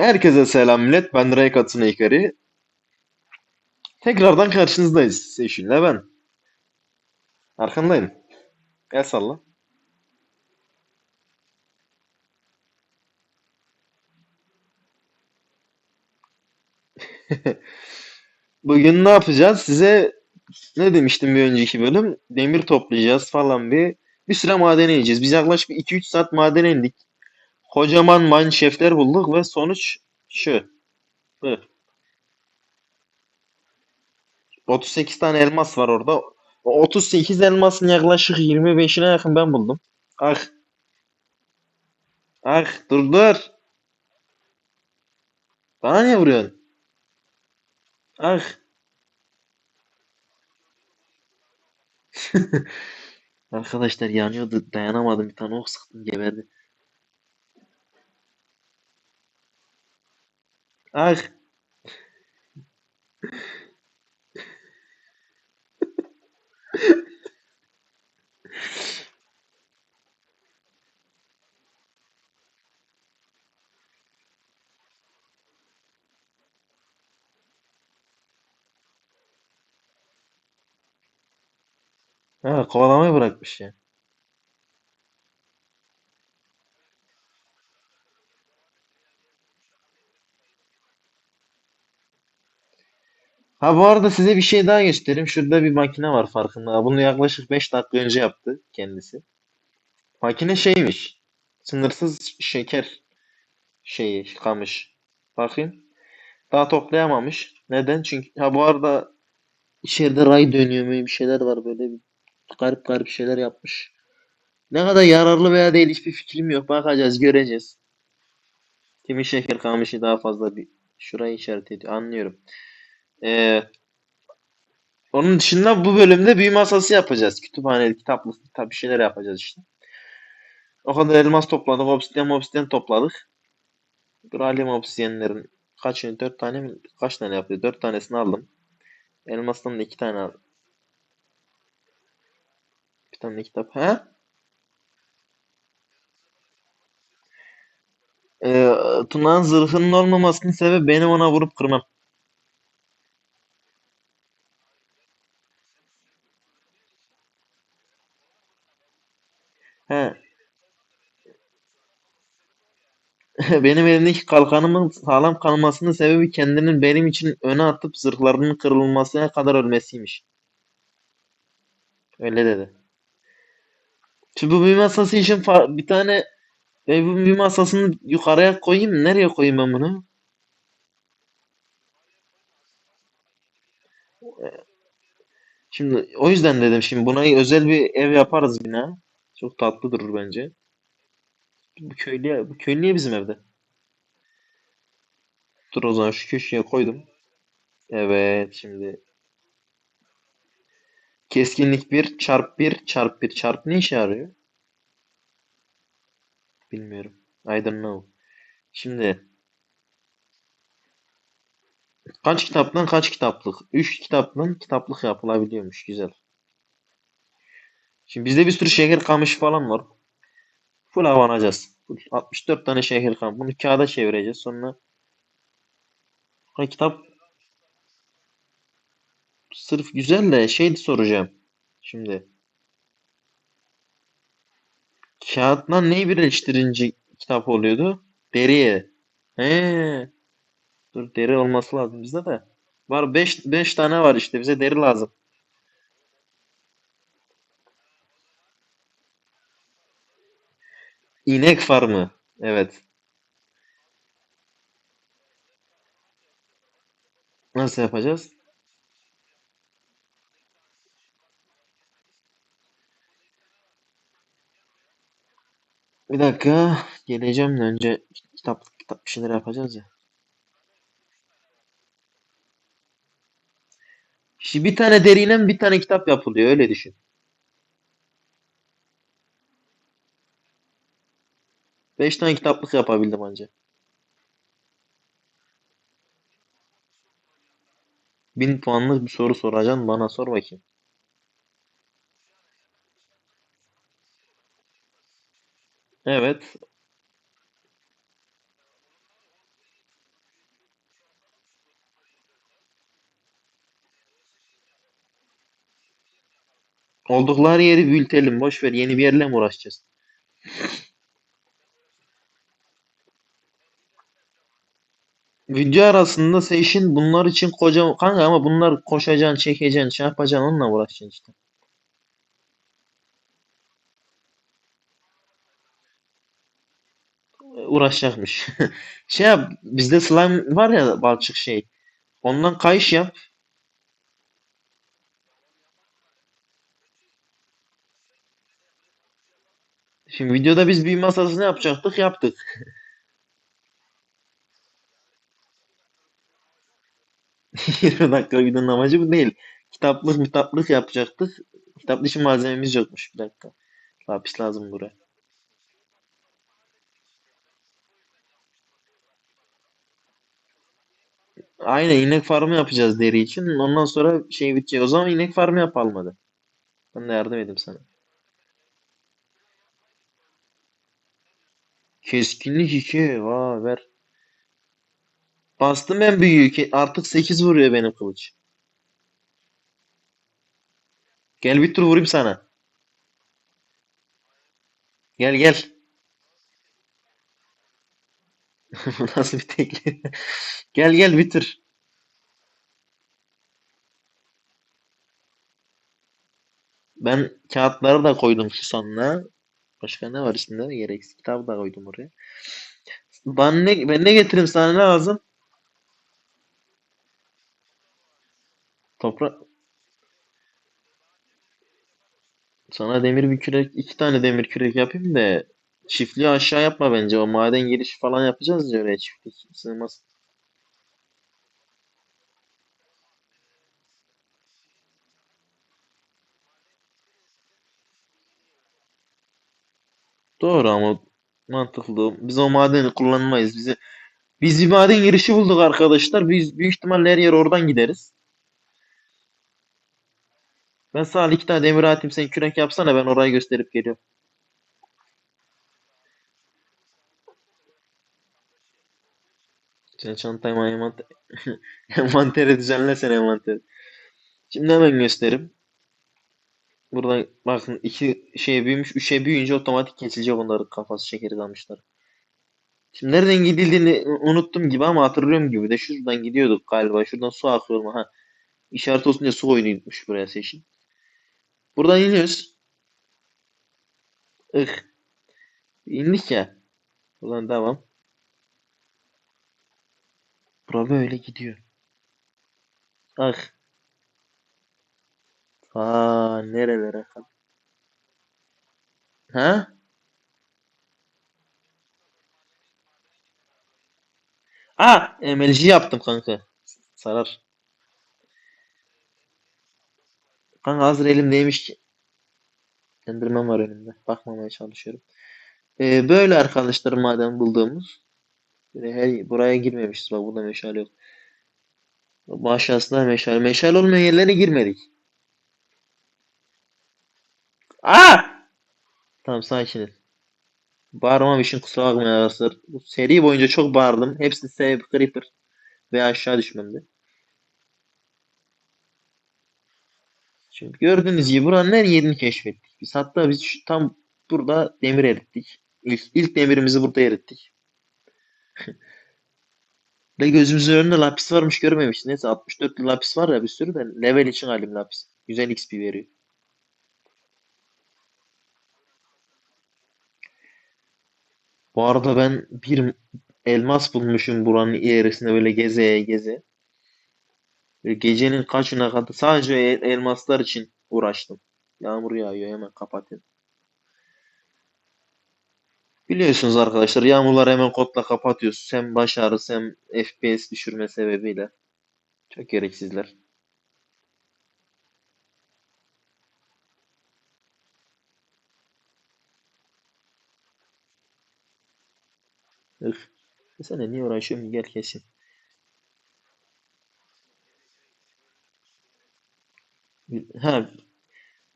Herkese selam millet. Ben Ray Katına Hikari. Tekrardan karşınızdayız. Seçin'le ben. Arkandayım. El salla. Bugün ne yapacağız? Size ne demiştim bir önceki bölüm? Demir toplayacağız falan bir. Bir süre madene ineceğiz. Biz yaklaşık 2-3 saat madene indik. Kocaman mineshaft'ler bulduk ve sonuç şu. Bu. 38 tane elmas var orada. O 38 elmasın yaklaşık 25'ine yakın ben buldum. Ah, ah, dur dur. Bana niye vuruyorsun? Ah. Arkadaşlar yanıyordu. Dayanamadım. Bir tane ok sıktım geberdi. Ah. Ha, kovalamayı bırakmış ya. Ha bu arada size bir şey daha göstereyim. Şurada bir makine var farkında. Bunu yaklaşık 5 dakika önce yaptı kendisi. Makine şeymiş. Sınırsız şeker şeyi kamış. Bakayım. Daha toplayamamış. Neden? Çünkü ha bu arada içeride ray dönüyor mu bir şeyler var böyle bir garip garip şeyler yapmış. Ne kadar yararlı veya değil hiçbir fikrim yok. Bakacağız, göreceğiz. Kimin şeker kamışı daha fazla bir şurayı işaret ediyor. Anlıyorum. Ee, onun dışında bu bölümde büyü masası yapacağız. Kütüphane, kitaplık, kitap bir şeyler yapacağız işte. O kadar elmas topladık. Obsidian obsidian topladık. Dur alayım obsidianlerin kaçını? Dört tane mi? Kaç tane yapıyor? Dört tanesini aldım. Elmastan da iki tane aldım. Bir tane kitap. He? Ee, Tuna'nın zırhının olmamasının sebebi benim ona vurup kırmam. He. Benim elimdeki kalkanımın sağlam kalmasının sebebi kendinin benim için öne atıp zırhlarının kırılmasına kadar ölmesiymiş. Öyle dedi. Şimdi bu büyü masası için bir tane ben bu büyü masasını yukarıya koyayım? Nereye koyayım ben bunu? Şimdi o yüzden dedim şimdi buna özel bir ev yaparız bina. Çok tatlı durur bence. Bu köylüye, bu köylü niye bizim evde? Dur o zaman şu köşeye koydum. Evet şimdi keskinlik bir çarp bir çarp bir çarp ne işe yarıyor? Bilmiyorum. I don't know. Şimdi kaç kitaptan kaç kitaplık? 3 kitaptan kitaplık yapılabiliyormuş. Güzel. Şimdi bizde bir sürü şeker kamışı falan var. Full avanacağız. Full 64 tane şeker kamışı. Bunu kağıda çevireceğiz. Sonra ha, kitap sırf güzel de şey soracağım. Şimdi kağıttan neyi birleştirince kitap oluyordu? Deriye. He. Dur deri olması lazım bizde de. Var 5 5 tane var işte bize deri lazım. İnek farmı. Evet. Nasıl yapacağız? Bir dakika. Geleceğim de önce kitap kitap bir şeyler yapacağız ya. Şimdi bir tane deriyle bir tane kitap yapılıyor öyle düşün. 5 tane kitaplık yapabildim anca. Bin puanlık bir soru soracaksın bana sor bakayım. Evet. Oldukları yeri büyütelim. Boş ver. Yeni bir yerle mi uğraşacağız? Video arasında session bunlar için koca kanka ama bunlar koşacaksın, çekeceksin, şey onunla uğraşacaksın işte. Uğraşacakmış. Şey yap, bizde slime var ya balçık şey. Ondan kayış yap. Şimdi videoda biz büyü masasını yapacaktık, yaptık. 20 dakika videonun amacı bu değil. Kitaplık kitaplık yapacaktık. Kitap dışı malzememiz yokmuş. Bir dakika. Lapis lazım buraya. Aynen inek farmı yapacağız deri için. Ondan sonra şey bitecek. O zaman inek farmı yapalım hadi. Ben de yardım edeyim sana. Keskinlik 2. Vay ver. Bastım ben büyüğü. ki Artık 8 vuruyor benim kılıç. Gel bir tur vurayım sana. Gel gel. Bu nasıl bir teklif? Gel gel bitir. Ben kağıtları da koydum sonuna. Başka ne var içinde? Gereksiz kitabı da koydum oraya. Ben ne, ben ne getireyim sana ne lazım? Toprak. Sana demir bir kürek, iki tane demir kürek yapayım da çiftliği aşağı yapma bence. O maden girişi falan yapacağız ya oraya çiftlik sığmaz. Doğru ama mantıklı. Biz o madeni kullanmayız. Bizi biz bir maden girişi bulduk arkadaşlar. Biz büyük ihtimalle her yer oradan gideriz. Ben sana iki tane demir atayım sen kürek yapsana ben orayı gösterip geliyorum. Sen çantayı envanter envanteri düzenle sen envanteri. Şimdi hemen göstereyim. Buradan bakın iki şey büyümüş, üçe büyüyünce otomatik kesilecek onların kafası şekeri kalmışlar. Şimdi nereden gidildiğini unuttum gibi ama hatırlıyorum gibi de şuradan gidiyorduk galiba. Şuradan su akıyor mu? Ha. İşaret olsun diye su koyduymuş buraya seçin. Buradan iniyoruz. Ih. İndik ya. Buradan devam. Bura böyle gidiyor. Ah. Aa nerelere kadar. Ha? Aa MLG yaptım kanka. Sarar. Kanka hazır elimdeymiş ki. Enderman var önümde. Bakmamaya çalışıyorum. Ee, böyle arkadaşlar madem bulduğumuz. Her, buraya girmemişiz. Bak burada meşale yok. Bu aşağısında meşale. Meşale olmayan yerlere girmedik. Aa! Tamam sakin Bağırmam için kusura bakmayın arkadaşlar. Bu seri boyunca çok bağırdım. Hepsi sebebi Creeper ve aşağı düşmemdi. Şimdi gördüğünüz gibi buranın her yerini keşfettik. Biz hatta biz şu, tam burada demir erittik. İlk, ilk demirimizi burada erittik. Ve gözümüzün önünde lapis varmış görmemişiz. Neyse 64 lapis var ya bir sürü de level için alayım lapis. Güzel XP veriyor. Bu arada ben bir elmas bulmuşum buranın ilerisinde böyle geze geze. Gecenin kaçına kadar sadece el- elmaslar için uğraştım. Yağmur yağıyor hemen kapatın. Biliyorsunuz arkadaşlar yağmurları hemen kodla kapatıyoruz. Hem baş hem FPS düşürme sebebiyle. Çok gereksizler. Üf. Sen niye uğraşıyorum gel kesin. Ha,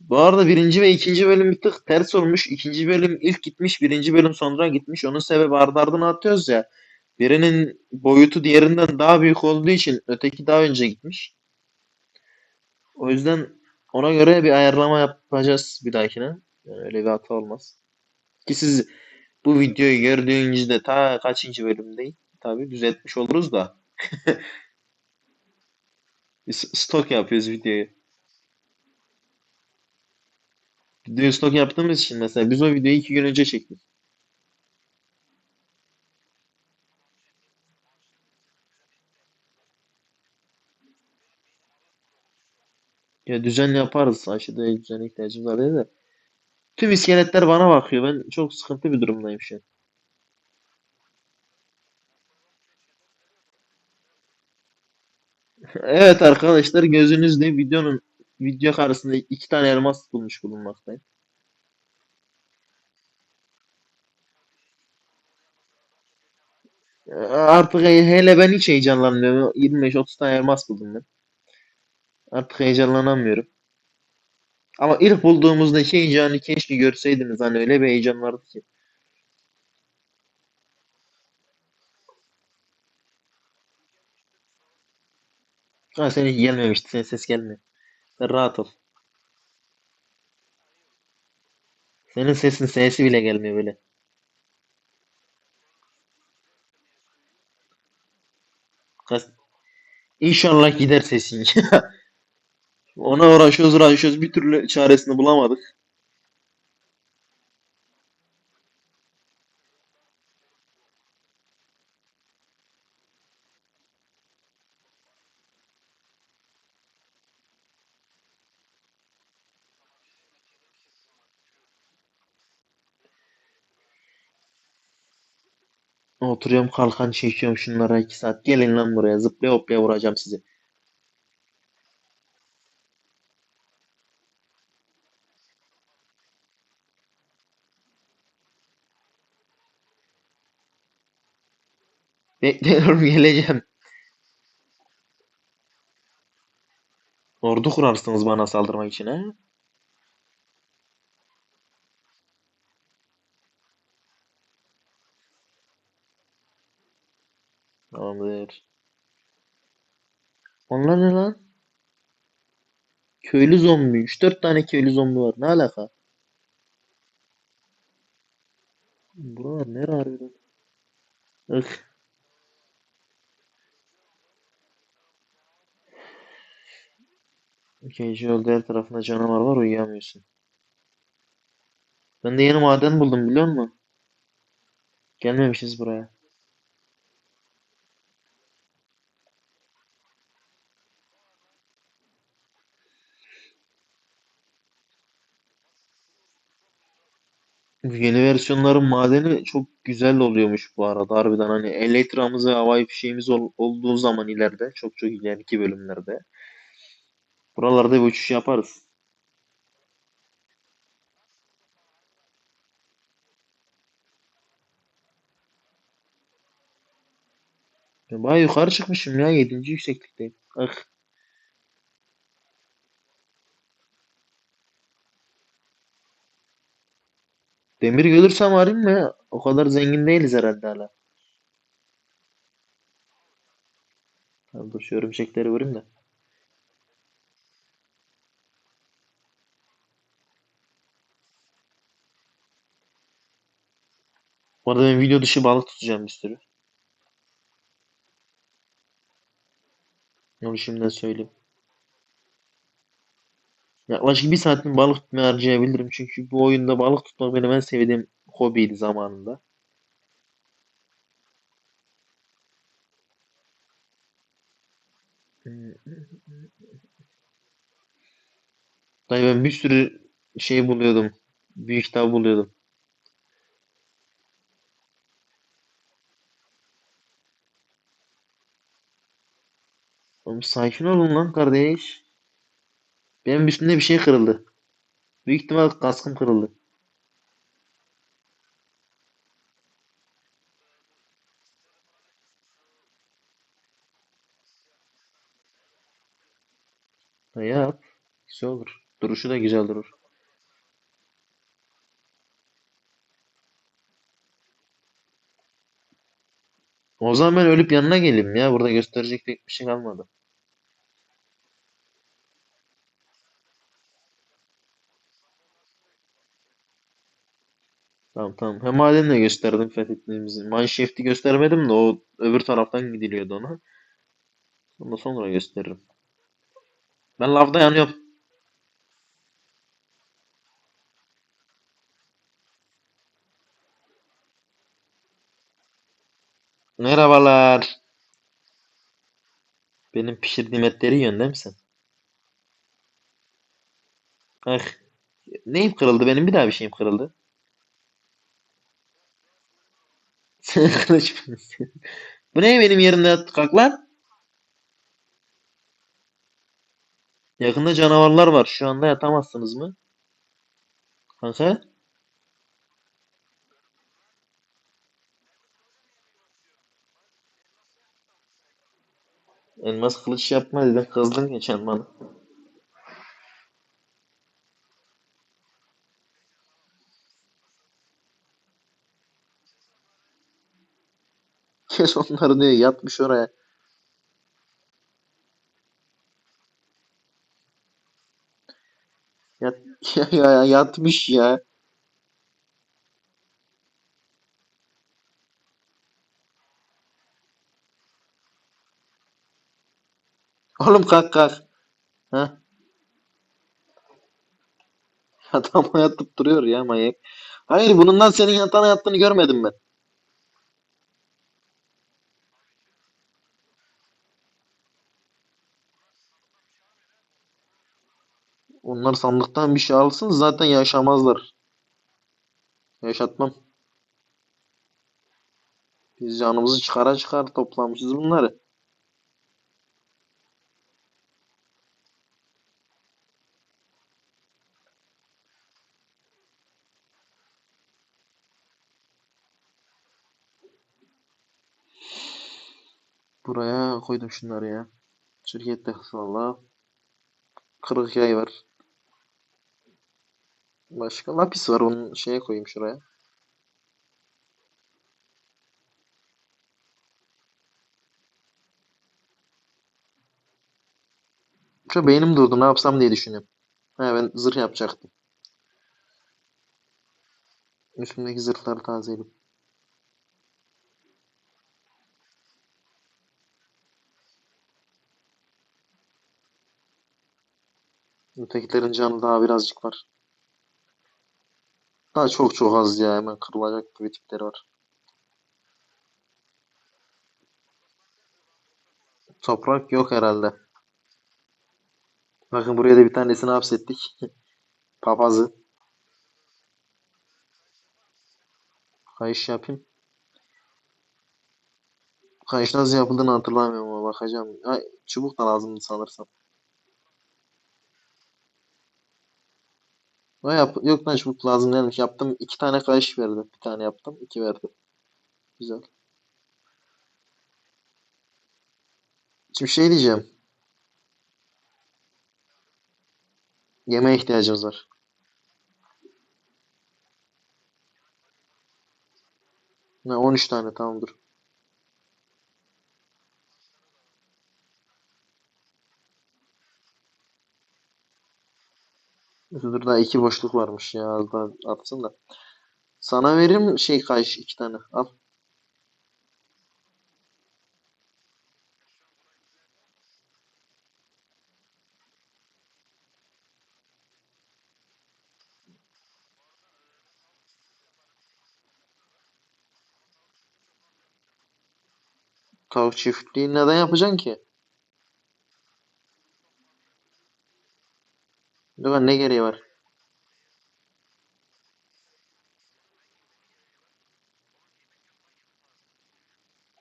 bu arada birinci ve ikinci bölüm bir tık ters olmuş. İkinci bölüm ilk gitmiş, birinci bölüm sonra gitmiş. Onun sebebi ardı ardına atıyoruz ya. Birinin boyutu diğerinden daha büyük olduğu için öteki daha önce gitmiş. O yüzden Ona göre bir ayarlama yapacağız bir dahakine. Yani öyle bir hata olmaz. Ki siz bu videoyu gördüğünüzde ta kaçıncı bölümdeyiz? Tabii düzeltmiş oluruz da. Biz stok yapıyoruz videoyu. Videoyu stok yaptığımız için mesela biz o videoyu iki gün önce çektik. Ya düzen yaparız. Aşırı düzene ihtiyacımız var de. Tüm iskeletler bana bakıyor. Ben çok sıkıntı bir durumdayım şu an. Evet arkadaşlar gözünüzde videonun video karşısında iki tane elmas bulmuş bulunmaktayım. Artık hele ben hiç heyecanlanmıyorum. 25-30 tane elmas buldum ben. Artık heyecanlanamıyorum. Ama ilk bulduğumuzdaki heyecanı keşke görseydiniz. Hani öyle bir heyecan vardı ki. Ha senin gelmemişti. Senin ses gelmiyor. Sen rahat ol. Senin sesin sesi bile gelmiyor böyle. Kas- İnşallah gider sesin. Ona uğraşıyoruz uğraşıyoruz. Bir türlü çaresini bulamadık. Oturuyorum kalkan çekiyorum şunlara iki saat. Gelin lan buraya zıplaya hoplaya vuracağım sizi. Bekliyorum geleceğim. Ordu kurarsınız bana saldırmak için ha? Tamamdır. Onlar ne lan? Köylü zombi. 3-4 tane köylü zombi var. Ne alaka? Buralar nere harbiden? Ih. Gece öldü her tarafında canavar var uyuyamıyorsun. Ben de yeni maden buldum biliyor musun? Gelmemişiz buraya. Bu yeni versiyonların madeni çok güzel oluyormuş bu arada harbiden hani Elytra'mız ve havai fişeğimiz ol- olduğu zaman ileride çok çok ileriki bölümlerde buralarda bir uçuş yaparız. Bayağı yukarı çıkmışım ya yedinci yükseklikteyim. Ah, demir görürsem arayayım mı? O kadar zengin değiliz herhalde hala. Tamam, dur şu örümcekleri vurayım da. Bu arada ben video dışı balık tutacağım bir sürü. Onu şimdiden söyleyeyim. Yaklaşık bir saatin balık tutmaya harcayabilirim. Çünkü bu oyunda balık tutmak benim en sevdiğim hobiydi zamanında. Dayı ben bir sürü şey buluyordum. Büyük kitap buluyordum. Oğlum sakin olun lan kardeş. Benim üstümde bir şey kırıldı. Büyük ihtimal kaskım kırıldı. Yap. Güzel olur. Duruşu da güzel durur. O zaman ben ölüp yanına geleyim ya. Burada gösterecek pek bir şey kalmadı. Tamam tamam. Hem madenle gösterdim fethettiğimizi. Mineshaft'i göstermedim de o öbür taraftan gidiliyordu ona. Onu sonra gösteririm. Ben lavda yanıyorum. Merhabalar. Benim pişirdiğim etleri yiyorsun değil mi sen? Ah. Neyim kırıldı? Benim bir daha bir şeyim kırıldı. Sen mısın? Bu ne benim yerimde yat kalk lan? Yakında canavarlar var. Şu anda yatamazsınız mı? Kanka? Elmas kılıç yapma dedin. Kızdın geçen bana. Kes onları diyor. Yatmış oraya. Yat, ya, ya- yatmış ya. Oğlum kalk kalk. Ha? Adam yatıp duruyor ya manyak. Hayır bundan senin yatağına yattığını görmedim ben. Onlar sandıktan bir şey alsın zaten yaşamazlar. Yaşatmam. Biz canımızı çıkara çıkar toplamışız bunları. Buraya koydum şunları ya. Şirkette valla. Kırık yay var. Başka lapis var onu şeye koyayım şuraya. Şu beynim durdu ne yapsam diye düşünüyorum. Ha ben zırh yapacaktım. Üstümdeki zırhları tazeleyeyim. Ötekilerin canı daha birazcık var. Daha çok çok az ya hemen kırılacak gibi tipleri var. Toprak yok herhalde. Bakın buraya da bir tanesini hapsettik. Papazı. Kayış yapayım. Kayış nasıl yapıldığını hatırlamıyorum ama bakacağım. Ay, çubuk da lazımdı sanırsam. O yap yok lan çubuk lazım değilmiş. Yaptım. iki tane kayış verdi. Bir tane yaptım. iki verdi. Güzel. Şimdi şey diyeceğim. Yemeğe ihtiyacımız var. Ne 13 tane tamamdır. Dur daha iki boşluk varmış ya az daha atsın da. Sana veririm şey kayış iki tane. Al. Tavuk çiftliği neden yapacaksın ki? Yok ne gereği var?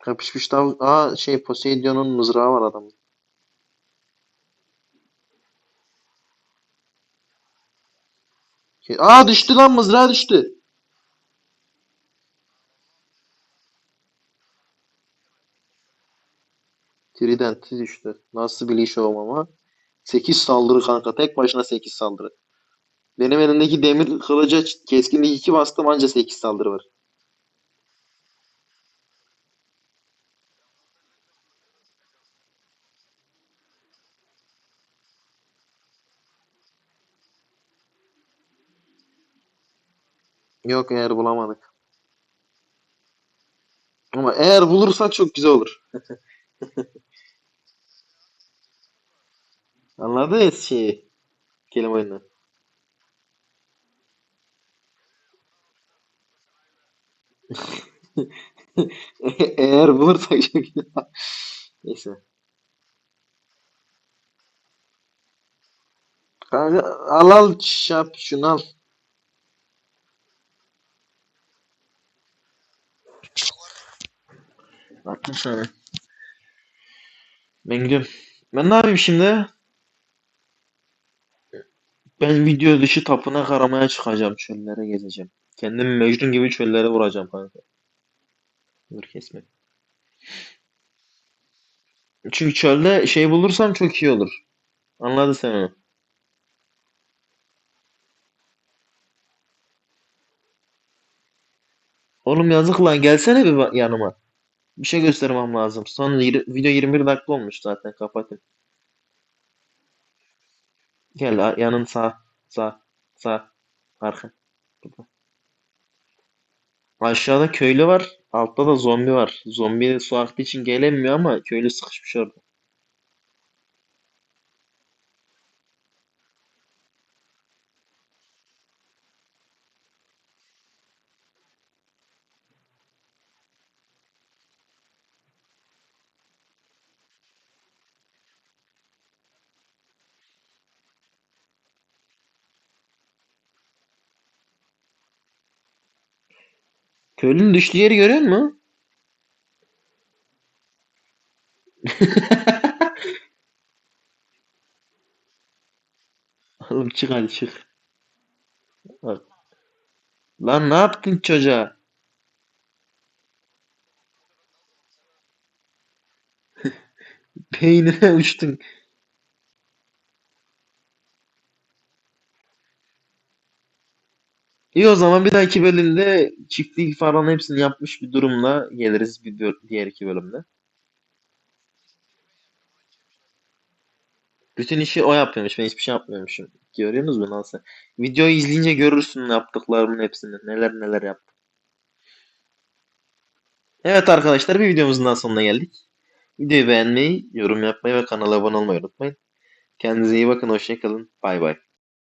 Kapışmış tavuk. Aa şey Poseidon'un mızrağı var adamın. Aa düştü lan mızrağı düştü. Trident'i düştü. Nasıl bir leash ama. 8 saldırı kanka. Tek başına 8 saldırı. Benim elimdeki demir kılıca keskinlik 2 bastım anca 8 saldırı var. Yok eğer bulamadık. Ama eğer bulursak çok güzel olur. Anladınız şeyi. Kelime oyunu. Eğer bulursak çok güzel. Neyse. Kanka al al şap şunu al. Attım sana. Ben gidiyorum. Ben ne yapayım şimdi? Ben video dışı tapınak aramaya çıkacağım. Çöllere gezeceğim. Kendimi Mecnun gibi çöllere vuracağım kanka. Dur kesme. Çünkü çölde şey bulursam çok iyi olur. Anladın sen onu. Oğlum yazık lan gelsene bir yanıma. Bir şey göstermem lazım. Son video 21 dakika olmuş zaten kapatın. Gel yanın sağ sağ sağ arka. Burada. Aşağıda köylü var. Altta da zombi var. Zombi su aktığı için gelemiyor ama köylü sıkışmış orada. Köylünün düştüğü yeri görüyor musun? Oğlum çık hadi çık. Bak. Lan ne yaptın çocuğa? Beynine uçtun. İyi o zaman bir dahaki bölümde çiftlik falan hepsini yapmış bir durumla geliriz bir diğer iki bölümde. Bütün işi o yapıyormuş. Ben hiçbir şey yapmıyormuşum. Görüyorsunuz mu nasıl? Videoyu izleyince görürsün yaptıklarımın hepsini. Neler neler yaptım. Evet arkadaşlar bir videomuzun daha sonuna geldik. Videoyu beğenmeyi, yorum yapmayı ve kanala abone olmayı unutmayın. Kendinize iyi bakın. Hoşça kalın. Bay bay.